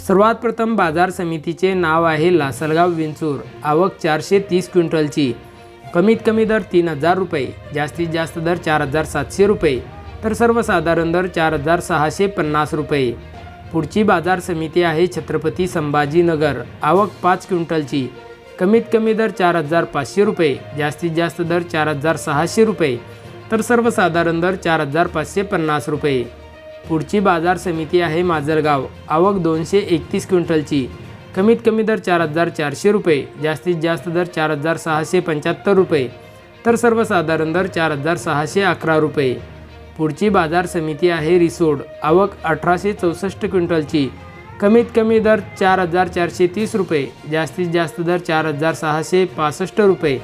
सर्वात प्रथम बाजार समितीचे नाव आहे लासलगाव विंचूर. आवक चारशे तीस क्विंटलची. कमीत कमी दर तीन हजार रुपये जास्तीत जास्त दर चार हजार सातशे रुपये तर सर्वसाधारण दर चार हजार सहाशे पन्नास रुपये. पुढची बाजार समिती आहे छत्रपती संभाजीनगर. आवक पाच क्विंटलची. कमीत कमी दर चार हजार पाचशे रुपये जास्तीत जास्त दर चार हजार सहाशे रुपये तर सर्वसाधारण दर चार हजार पाचशे पन्नास रुपये. पुढची बाजार समिती आहे माजलगाव आवक दोनशे एकतीस क्विंटलची. कमीत कमी दर चार हजार चारशे रुपये. जास्तीत जास्त दर चार हजार सहाशे पंच्याहत्तर रुपये. तर सर्वसाधारण दर चार हजार सहाशे अकरा रुपये. पुढची बाजार समिती आहे रिसोड. आवक अठराशे चौसष्ट क्विंटलची. कमीत कमी दर चार हजार चारशे तीस रुपये. जास्तीत जास्त दर चार हजार सहाशे पासष्ट रुपये.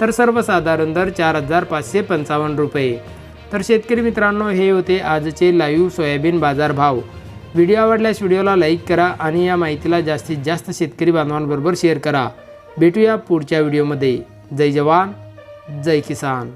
तर सर्वसाधारण दर चार हजार पाचशे पंचावन्न रुपये. तर शेतकरी मित्रांनो हे होते आजचे लाईव्ह सोयाबीन बाजार भाव. व्हिडिओ आवडल्यास व्हिडिओला लाईक करा आणि या माहितीला जास्तीत जास्त शेतकरी बांधवांबरोबर शेअर करा. भेटूया पुढच्या व्हिडिओमध्ये जय जवान जय किसान.